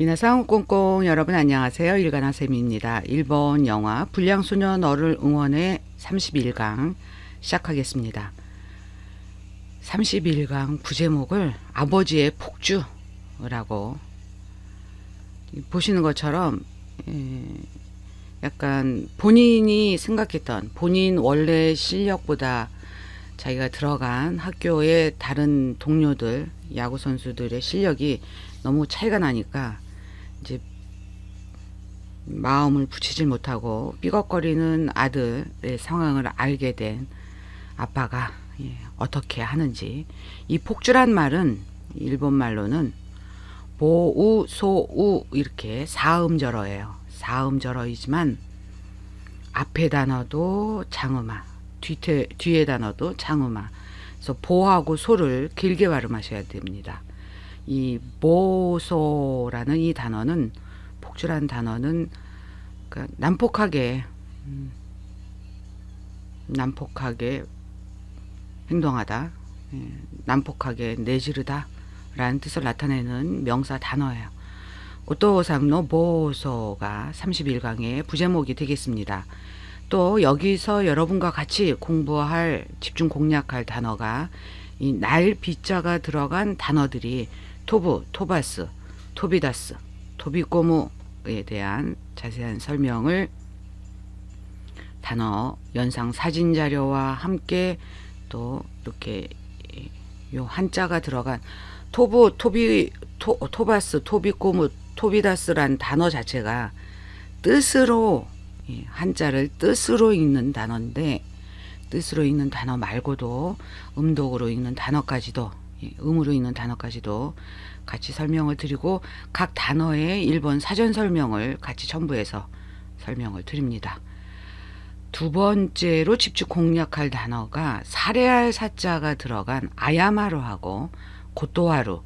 미나상 꽁꽁 여러분 안녕하세요. 일간하쌤입니다. 일본 영화 불량소녀 너를 응원해 31강 시작하겠습니다. 31강 부제목을 아버지의 폭주라고 보시는 것처럼 에, 약간 본인이 생각했던 본인 원래 실력보다 자기가 들어간 학교의 다른 동료들 야구 선수들의 실력이 너무 차이가 나니까 이제 마음을 붙이질 못하고 삐걱거리는 아들의 상황을 알게 된 아빠가 예, 어떻게 하는지 이 폭주란 말은 일본 말로는 보우 소우 이렇게 사음절어예요. 사음절어이지만 앞에 단어도 장음아, 뒤에 뒤에 단어도 장음아. 그래서 보하고 소를 길게 발음하셔야 됩니다. 이 모소라는 이 단어는 폭주란 단어는 그러니까 난폭하게 음, 난폭하게 행동하다, 예, 난폭하게 내지르다라는 뜻을 나타내는 명사 단어예요. 오토상노 모소가 31강의 부제목이 되겠습니다. 또 여기서 여러분과 같이 공부할 집중 공략할 단어가 이 날 비자가 들어간 단어들이 토부, 토바스, 토비다스, 토비꼬무에 대한 자세한 설명을 단어 연상 사진 자료와 함께 또 이렇게 요 한자가 들어간 토부, 토비, 토, 토바스, 토비꼬무, 토비다스란 단어 자체가 뜻으로 예, 한자를 뜻으로 읽는 단어인데 뜻으로 읽는 단어 말고도 음독으로 읽는 단어까지도 예, 음으로 읽는 단어까지도 같이 설명을 드리고 각 단어의 일본 사전 설명을 같이 첨부해서 설명을 드립니다. 두 번째로 집중 공략할 단어가 사례할 사자가 들어간 아야마루하고 고토하루.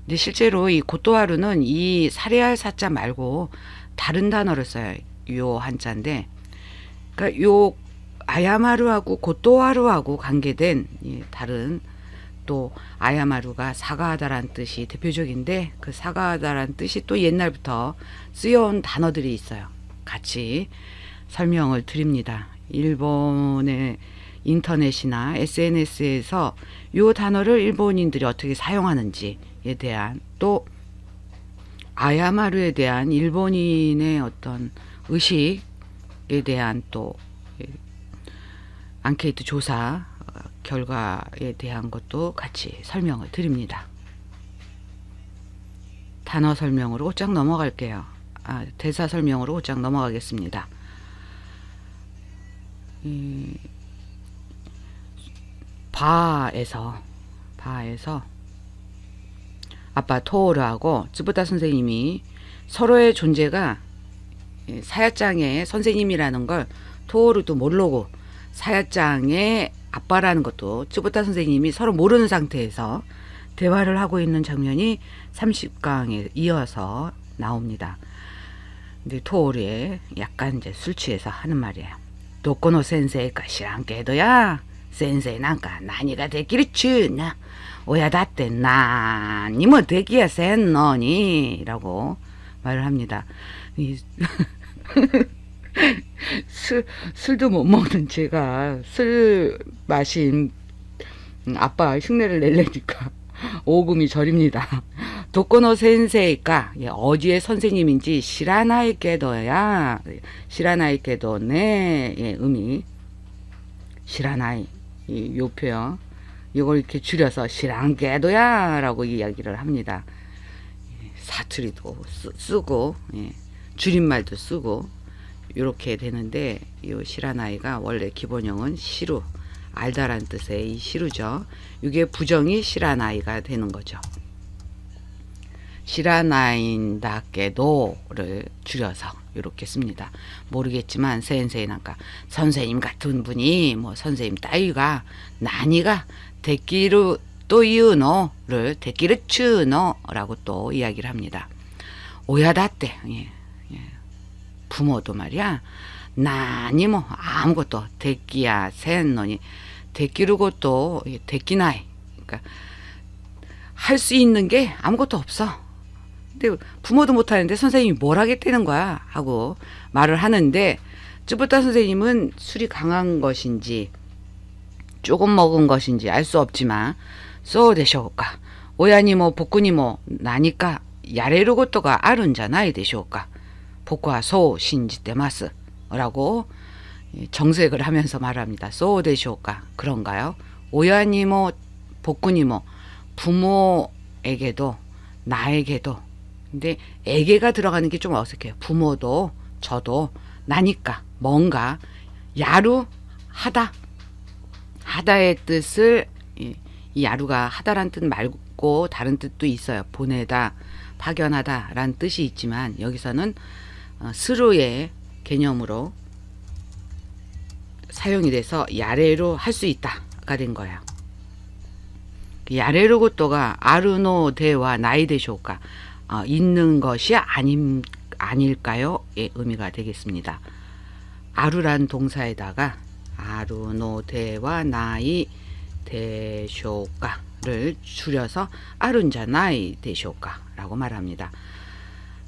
근데 실제로 이 고토하루는 이 사례할 사자 말고 다른 단어를 써요. 요 한자인데, 그러니까 요 아야마루하고 고토하루하고 관계된 예, 다른 또 아야마루가 사과하다란 뜻이 대표적인데 그 사과하다란 뜻이 또 옛날부터 쓰여온 단어들이 있어요. 같이 설명을 드립니다. 일본의 인터넷이나 SNS에서 요 단어를 일본인들이 어떻게 사용하는지에 대한 또 아야마루에 대한 일본인의 어떤 의식에 대한 또 예, 앙케이트 조사 어, 결과에 대한 것도 같이 설명을 드립니다. 단어 설명으로 쫙 넘어갈게요. 아, 대사 설명으로 쫙 넘어가겠습니다. 이, 바에서 바에서 아빠 토오르하고 쯔부다 선생님이 서로의 존재가 예, 사야짱의 선생님이라는 걸 토오르도 모르고 사야짱의 아빠라는 것도 쯔부다 선생님이 서로 모르는 상태에서 대화를 하고 있는 장면이 30강에 이어서 나옵니다. 근데 토오르에 약간 이제 술 취해서 하는 말이에요. 도코노 센세이가 시랑케도야 센세이 난가 나니가 되기를 추나 오야 다때 나니 뭐 되기야 센너니 라고 말을 합니다. 이 술, 술도 못 먹는 제가 술 마신 아빠 흉내를 낼래니까 오금이 저립니다. 도코노 센세이가 예, 어디의 선생님인지 시라나이게도야. 시라나이게도네. 예, 의미 시라나이. 이, 요 표현. 이걸 이렇게 줄여서 시랑게도야 라고 이야기를 합니다. 예, 사투리도 쓰, 쓰고 예, 줄임말도 쓰고 이렇게 되는데 이 시라나이가 원래 기본형은 시루 알다란 뜻의 이 시루죠. 이게 부정이 시라나이가 되는 거죠. 시라나인다께도를 줄여서 이렇게 씁니다. 모르겠지만 센세이난가 선생님 같은 분이 뭐 선생님 따위가 나니가 데끼르 또 이으노를 데끼르 츠노라고 또 이야기를 합니다. 오야다 때 예, 예. 부모도 말이야. 나니 뭐 아무것도 데끼야 센노니. 데끼르고 또 데끼나이. 그러니까 할 수 있는 게 아무것도 없어. 근데 부모도 못하는데 선생님이 뭘 하겠다는 거야? 하고 말을 하는데 쯔부타 선생님은 술이 강한 것인지 조금 먹은 것인지 알 수 없지만 쏘 되쇼까 오야니 뭐 복군이 뭐 나니까 야레루 것도가 아른잖아이 되쇼까 복과 소 신지 때마스 라고 정색을 하면서 말합니다. 쏘 되쇼까 그런가요? 오야니 뭐 복군이 뭐 부모에게도 나에게도 근데 에게가 들어가는 게 좀 어색해요. 부모도 저도 나니까 뭔가 야루 하다 하다의 뜻을 이, 이 야루가 하다란 뜻 말고 다른 뜻도 있어요. 보내다, 파견하다라는 뜻이 있지만 여기서는 어, 스루의 개념으로 사용이 돼서 야레로 할 수 있다가 된. 그 야레로 고토가 아르노 대와 나이 대쇼가 어, 있는 것이 아님 아닐까요? 의 의미가 되겠습니다. 아루란 동사에다가 아루노 대와 나이 대쇼가를 줄여서 아룬자 나이 대쇼가라고 말합니다.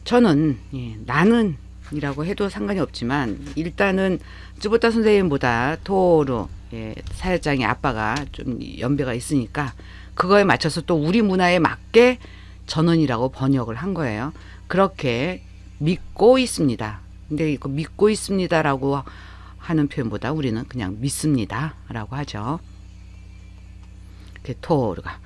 저는 예, 나는 이라고 해도 상관이 없지만 일단은 쯔보타 선생님보다 토르 예, 사회장의 아빠가 좀 연배가 있으니까 그거에 맞춰서 또 우리 문화에 맞게 전원이라고 번역을 한 거예요. 그렇게 믿고 있습니다. 근데 이거 믿고 있습니다라고 하는 표현보다 우리는 그냥 믿습니다라고 하죠. 그 토르가